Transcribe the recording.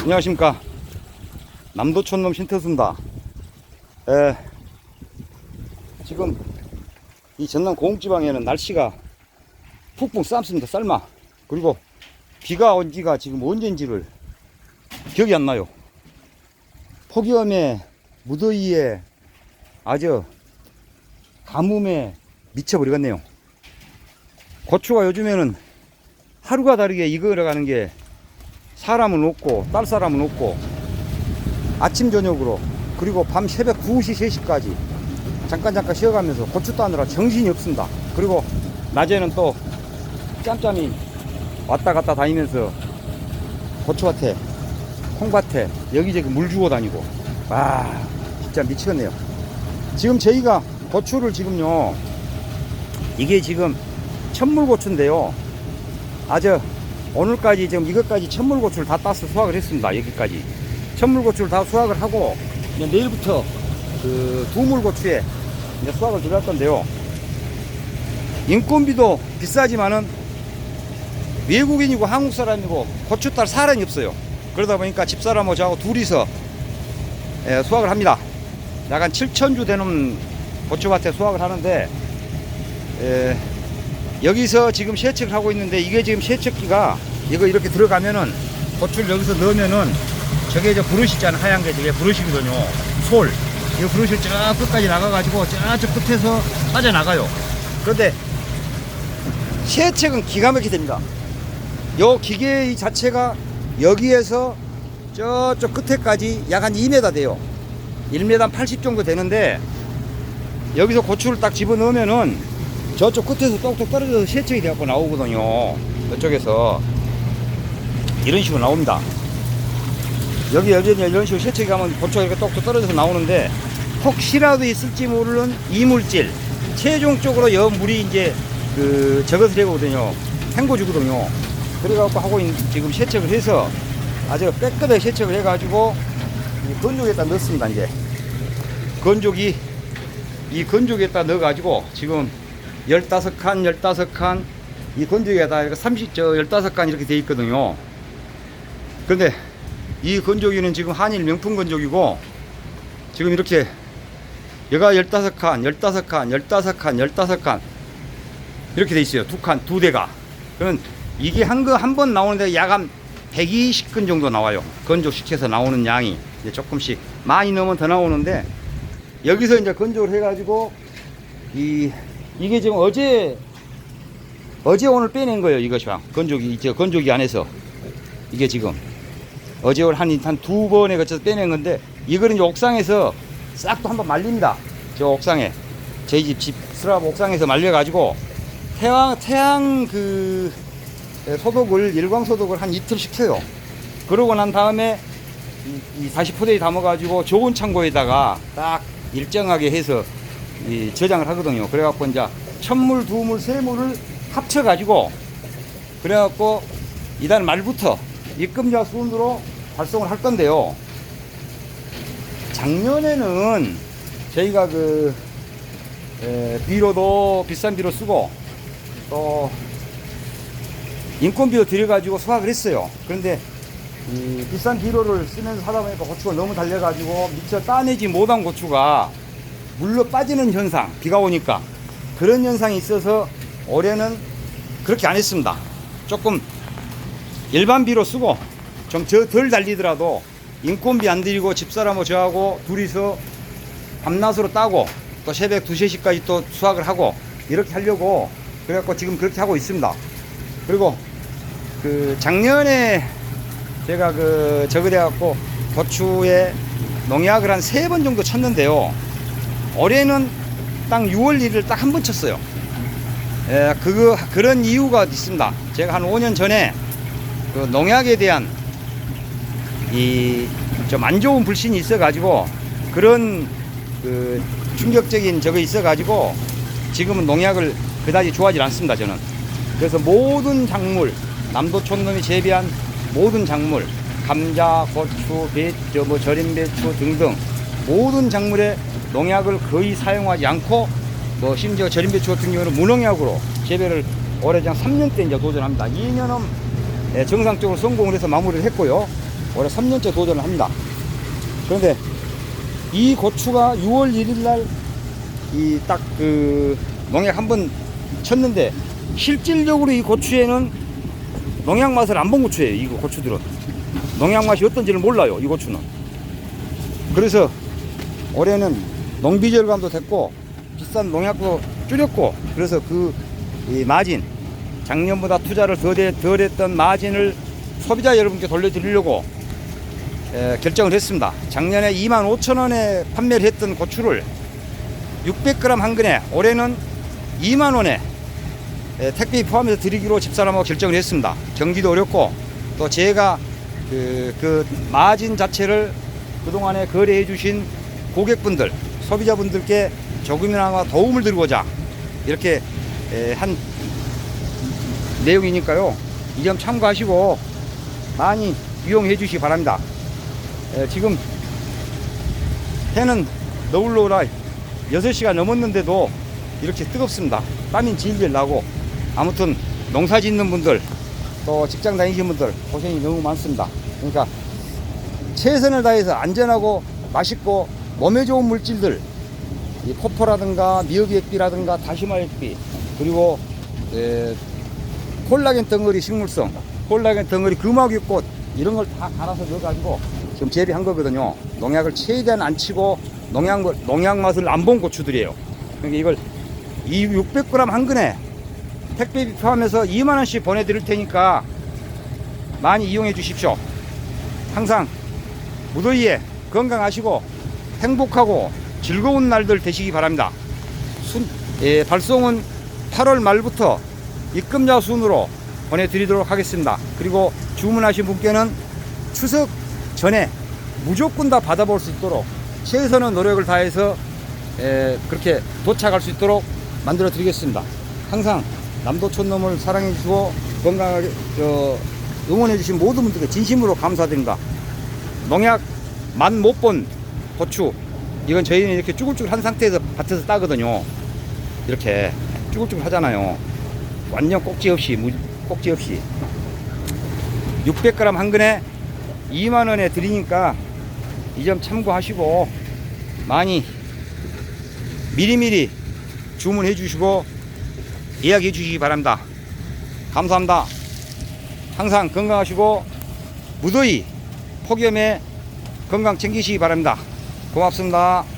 안녕하십니까. 남도촌놈 신태수입니다. 에, 지금 이 전남 고흥지방에는 날씨가 푹푹 쌈습니다 쌀마 그리고 비가 온 지가 지금 언젠지를 기억이 안 나요. 폭염에 무더위에 아주 가뭄에 미쳐버리겠네요. 고추가 요즘에는 하루가 다르게 익어가는 게 사람은 없고 딸 사람은 없고 아침 저녁으로 그리고 밤 새벽 2시 3시까지 잠깐 잠깐 쉬어가면서 고추 따느라 정신이 없습니다. 그리고 낮에는 또 짬짬이 왔다 갔다 다니면서 고추밭에 콩밭에 여기저기 물 주고 다니고. 와 진짜 미치겠네요. 지금 저희가 고추를 지금요 이게 지금 천물고추인데요. 아주 오늘까지 지금 이것까지 천물고추를 다 따서 수확을 했습니다. 여기까지 천물고추를 다 수확을 하고 내일부터 그 두물고추에 이제 수확을 들어갈 건데요. 인건비도 비싸지만은 외국인이고 한국 사람이고 고추 딸 사람이 없어요. 그러다 보니까 집사람하고 저하고 둘이서 예, 수확을 합니다. 약간 7천주 되는 고추밭에 수확을 하는데 예, 여기서 지금 세척을 하고 있는데 이게 지금 세척기가 이거 이렇게 들어가면은 고추를 여기서 넣으면은 저게 저 브러시 있잖아 하얀 게 저게 브러시거든요. 솔. 이거 브러시를 쫙 끝까지 나가가지고 저쪽 끝에서 빠져나가요. 그런데 세척은 기가 막히게 됩니다. 요 기계 이 자체가 여기에서 저쪽 끝에까지 약 한 2m 돼요. 1m 80 정도 되는데 여기서 고추를 딱 집어넣으면은 저쪽 끝에서 똑똑 떨어져서 세척이 돼갖고 나오거든요. 저쪽에서 이런 식으로 나옵니다. 여기 여전히 이런 식으로 세척이 가면 고추가 이렇게 똑똑 떨어져서 나오는데 혹시라도 있을지 모르는 이물질 최종적으로 여 물이 이제 그 저것을 해거든요. 헹궈주거든요. 그래갖고 하고 있는 지금 세척을 해서 아주 깨끗하게 세척을 해가지고 이 건조기에다 넣습니다. 이제 건조기 이 건조기에다 넣어가지고 지금 15칸, 15칸, 이 건조기에다 이렇게 30, 저 15칸 이렇게 돼 있거든요. 근데 이 건조기는 지금 한일 명품 건조기고 지금 이렇게 얘가 15칸, 15칸, 15칸, 15칸 이렇게 돼 있어요. 두 칸, 두 대가. 그러면 이게 한 거 한 번 나오는데 야간 120근 정도 나와요. 건조시켜서 나오는 양이 이제 조금씩 많이 넣으면 더 나오는데 여기서 이제 건조를 해가지고 이 이게 지금 어제 어제 오늘 빼낸 거예요 이것이 건조기 저 건조기 안에서. 이게 지금. 어제 오늘 한한 두 번에 걸쳐서 빼낸 건데 이거는 이제 옥상에서 싹 또 한번 말립니다. 저 옥상에. 저희 집집 스랍 옥상에서 말려 가지고 태양 태양 그 소독을 일광 소독을 한 이틀 시켜요. 그러고 난 다음에 이, 이 다시 포대에 담아 가지고 좋은 창고에다가 딱 일정하게 해서 이 저장을 하거든요. 그래갖고 이제 천물, 두물, 세물을 합쳐가지고 그래갖고 이달 말부터 입금자 순으로 발송을 할 건데요. 작년에는 저희가 그 에, 비료도 비싼 비료 쓰고 또 인건비도 들여가지고 수확을 했어요. 그런데 이 비싼 비료를 쓰면서 하다 보니까 고추가 너무 달려가지고 미처 따내지 못한 고추가 물로 빠지는 현상, 비가 오니까 그런 현상이 있어서 올해는 그렇게 안 했습니다. 조금 일반 비로 쓰고 좀 덜 달리더라도 인건비 안 들이고 집사람하고 저하고 둘이서 밤낮으로 따고 또 새벽 2, 3시까지 또 수확을 하고 이렇게 하려고 그래갖고 지금 그렇게 하고 있습니다. 그리고 그 작년에 제가 그 저거 돼갖고 고추에 농약을 한 세 번 정도 쳤는데요. 올해는 딱 6월 1일 딱 한 번 쳤어요. 예, 그거, 그런 이유가 있습니다. 제가 한 5년 전에 그 농약에 대한 이 좀 안 좋은 불신이 있어가지고 그런 그 충격적인 저거 있어가지고 지금은 농약을 그다지 좋아하지 않습니다. 저는. 그래서 모든 작물, 남도촌 놈이 재배한 모든 작물, 감자, 고추, 배추, 뭐 절임 배추 등등 모든 작물에 농약을 거의 사용하지 않고 뭐 심지어 절임 배추 같은 경우는 무농약으로 재배를 올해 장 3년 때 이제 도전합니다. 2년은 예, 정상적으로 성공을 해서 마무리를 했고요. 올해 3년째 도전을 합니다. 그런데 이 고추가 6월 1일 날 이 딱 그 농약 한 번 쳤는데 실질적으로 이 고추에는 농약 맛을 안 본 고추예요. 이 고추들은 농약 맛이 어떤지를 몰라요. 이 고추는. 그래서 올해는 농비 절감도 됐고 비싼 농약도 줄였고 그래서 그이 마진 작년보다 투자를 덜 했던 마진을 소비자 여러분께 돌려드리려고 에, 결정을 했습니다. 작년에 2만 5천 원에 판매를 했던 고추를 600g 한 근에 올해는 2만 원에 에, 택배 포함해서 드리기로 집사람하고 결정을 했습니다. 경기도 어렵고 또 제가 그, 그 마진 자체를 그동안에 거래해 주신 고객분들, 소비자분들께 조금이나마 도움을 드리고자 이렇게 에, 한 내용이니까요. 이 점 참고하시고 많이 이용해 주시기 바랍니다. 에, 지금 해는 너울로 오라 6시가 넘었는데도 이렇게 뜨겁습니다. 땀이 질질 나고 아무튼 농사 짓는 분들 또 직장 다니시는 분들 고생이 너무 많습니다. 그러니까 최선을 다해서 안전하고 맛있고 몸에 좋은 물질들 이 포포라든가 미역액비라든가 다시마액비 그리고 에, 콜라겐 덩어리 식물성 콜라겐 덩어리 금화귀꽃 이런 걸 다 갈아서 넣어가지고 지금 재배한 거거든요. 농약을 최대한 안 치고 농약 농약 맛을 안 본 고추들이에요. 그러니까 이걸 이 600g 한 근에 택배비 포함해서 2만 원씩 보내드릴 테니까 많이 이용해 주십시오. 항상 무더위에 건강하시고 행복하고 즐거운 날들 되시기 바랍니다. 순, 예, 발송은 8월 말부터 입금자 순으로 보내드리도록 하겠습니다. 그리고 주문하신 분께는 추석 전에 무조건 다 받아볼 수 있도록 최선의 노력을 다해서 에, 그렇게 도착할 수 있도록 만들어 드리겠습니다. 항상 남도촌 놈을 사랑해 주시고 건강하게 저, 응원해 주신 모든 분들께 진심으로 감사드립니다. 농약 만 못 본 고추 이건 저희는 이렇게 쭈글쭈글 한 상태에서 밭에서 따거든요. 이렇게 쭈글쭈글 하잖아요. 완전 꼭지 없이 무- 꼭지 없이 600g 한 근에 2만 원에 드리니까 이 점 참고하시고 많이 미리미리 주문해 주시고 예약해 주시기 바랍니다. 감사합니다. 항상 건강하시고 무더위 폭염에 건강 챙기시기 바랍니다. 고맙습니다.